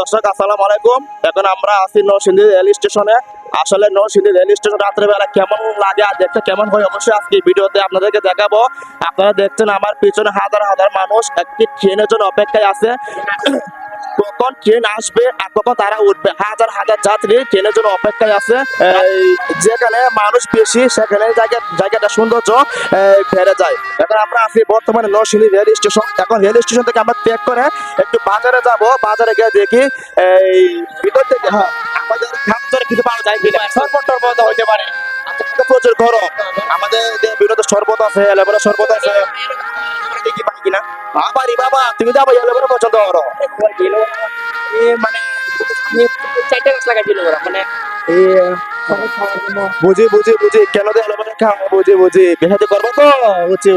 দর্শক, আসসালাম আলাইকুম। এখন আমরা আছি নরসিংদী রেল স্টেশনে। আসলে নরসিংদী রেল স্টেশন রাত্রেবেলা কেমন লাগে আর দেখতে কেমন হয় অবশ্যই আজকে ভিডিওতে আপনাদেরকে দেখাবো। আপনারা দেখছেন আমার পিছনে হাজার হাজার মানুষ একটি ট্রেনের জন্য অপেক্ষায় আছে। কখন ট্রেন আসবে আর কখন তারা উঠবে। হাজার হাজার যাত্রী ট্রেনের জন্য অপেক্ষায় আছে। যেখানে মানুষ বেশি, সেখানে জায়গা, জায়গাটা সৌন্দর্য বেড়ে যায়। এখন আমরা আছি বর্তমানে নরসিংদী রেল স্টেশন। এখন রেল স্টেশন থেকে আমরা ত্যাগ করে একটু বাজারে যাব। বাজারে গিয়ে দেখি, এই ভিতর থেকে আমাদের খাদ্যের কিছু পাওয়া যায় কিনা? টরবত হইতে পারে। প্রচুর গরম। আমাদের যে বিনোদ শরবত আছে এলেবেলা শরবত আছে। দেখি পাই কিনা। বাবারি বাবা, তুমি তো আবার পছন্দ মানে চারটে গাছ লাগাইছিল ওরা মানে বুঝি বুঝি বুঝি। কেন দিয়ে বুঝি বুঝি। বিহাতে করব তো? বুঝি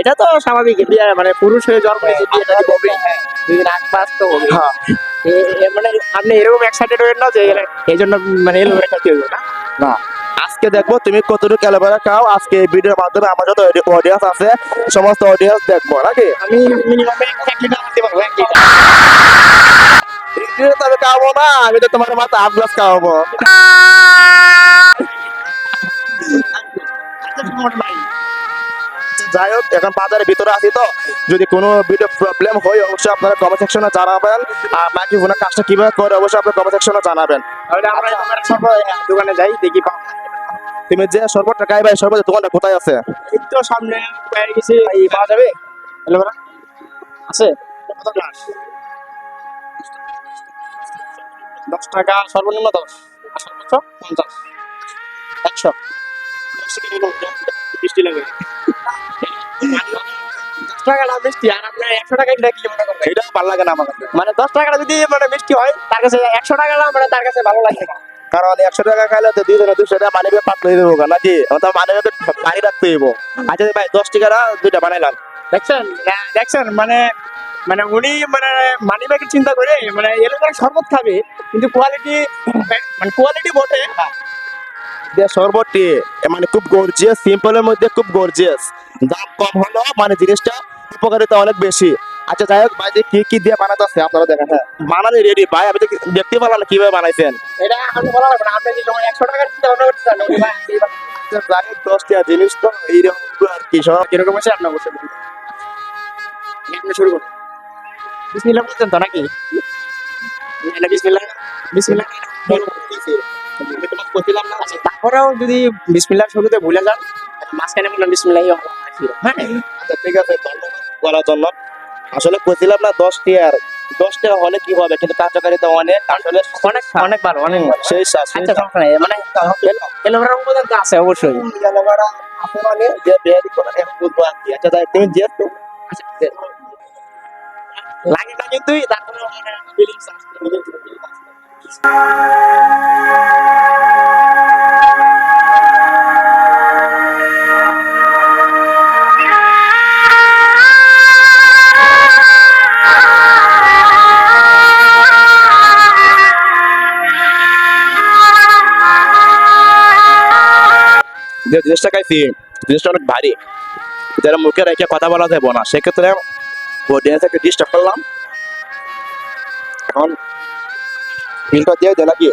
এটা তো স্বাভাবিক। বিয়ে মানে পুরুষ হয়ে জন্ম হয়েছে বিয়েটা হবে দুই দিন আগ পাস তো হবে। হ্যাঁ। মানে আপনি এরকম এক্সাইটেড হবেন না যে এই জন্য মানে এলো হবে না? না। আজকে দেখব তুমি কতটুকু এলোভেরা খাও। আজকে এই ভিডিওর মাধ্যমে আমার যত অডিয়েন্স আছে সমস্ত অডিয়েন্স দেখব নাকি? আমি মিনিমাম এক লিটার আনতে পারব এক লিটার তো আমি খাওয়াবো না আমি তো তোমার মাথা হাফ গ্লাস খাওয়াবো। যাই হোক এখন বাজারের ভিতরে আছি তো। যদি কোনো ভিডিও প্রবলেম হয় অবশ্যই আপনারা কমেন্ট সেকশনে জানাবেন। আর বাকি ফোনের কাজটা কীভাবে করে অবশ্যই আপনারা কমেন্ট সেকশনে জানাবেন। দোকানে যাই দেখি তুমি যে সর্বটা খাইবে এই সর্বটা দোকানটা কোথায় আছে? তো সামনে পেয়ে গেছি এই পাওয়া যাবে? হ্যালো আছে? দশ টাকা সর্বনিম্ন দশ। আর সর্বোচ্চ পঞ্চাশ। একশো। বৃষ্টি টাকাটা মিষ্টি আর আপনার একশো টাকা এটা কি মনে করবেন? এটা ভালো লাগে না আমার কাছে। মানে দশ টাকাটা যদি মানে মিষ্টি হয় তার কাছে একশো টাকাটা মানে তার কাছে ভালো লাগে না। কারণ একশো টাকা খাইলে তো দুই জনে দুশো টাকা মানিবে পাতলে দেবো নাকি? তো পানি রাখতে দেবো আচ্ছা ভাই দশ দুইটা বানাইলাম। দেখছেন? দেখছেন? মানে মানে উনি মানে মানি ব্যাগের চিন্তা করে মানে এলো শরবত খাবে কিন্তু কোয়ালিটি মানে কোয়ালিটি বটে। যে শরবতটি মানে খুব গর্জিয়াস সিম্পলের মধ্যে খুব গর্জিয়াস দাম কম হলো মানে জিনিসটা উপকারিতা অনেক বেশি। আচ্ছা যাই হোক ভাই যে কি কি দিয়ে বানাতে আছে আপনারা দেখেন হ্যাঁ। বানানি রেডি ভাই কি- দেখতে পারলাম না কীভাবে বানাইছেন? এটা আমি বলা লাগবে না আপনি যে সময় একশো টাকার চিন্তা ভাবনা করতে চান ভাই, টাকা জিনিস তো এইরকম আর কি সব আছে আপনার বসে। আপনি শুরু করুন। বিসমিল্লাহ বলছেন তো নাকি? এটা বিসমিল্লাহ। বিসমিল্লাহ। আচ্ছা তারপরেও যদি বিসমিল্লাহ শুরুতে ভুলে যান মাঝখানে বললাম বিসমিল্লাহ হ্যাঁ আচ্ছা ঠিক আছে ধন্যবাদ। করার জন্য। আসলে বলছিলাম না দশ টাকার দশ টাকা হলে কি হবে? কিন্তু কার্যকারিতা অনেক আসলে অনেক অনেক ভালো অনেক ভালো। সেই আচ্ছা মানে এলোভেরা উপাদান তো আছে অবশ্যই। মানে যে বেয়ারি করেন এখন বুঝব আর কি আচ্ছা তাই তুমি যে আচ্ছা, লাগে না কিন্তু তারপরে আসছে। যে জিনিসটা খাইছি, জিনিসটা অনেক ভারী। যারা মুখে রেখে কথা বলা যাবে না, সেক্ষেত্রে অডিয়েন্স একটু ডিস্টার্ব করলাম। এখন ফিল্টার দিয়ে দে নাকি?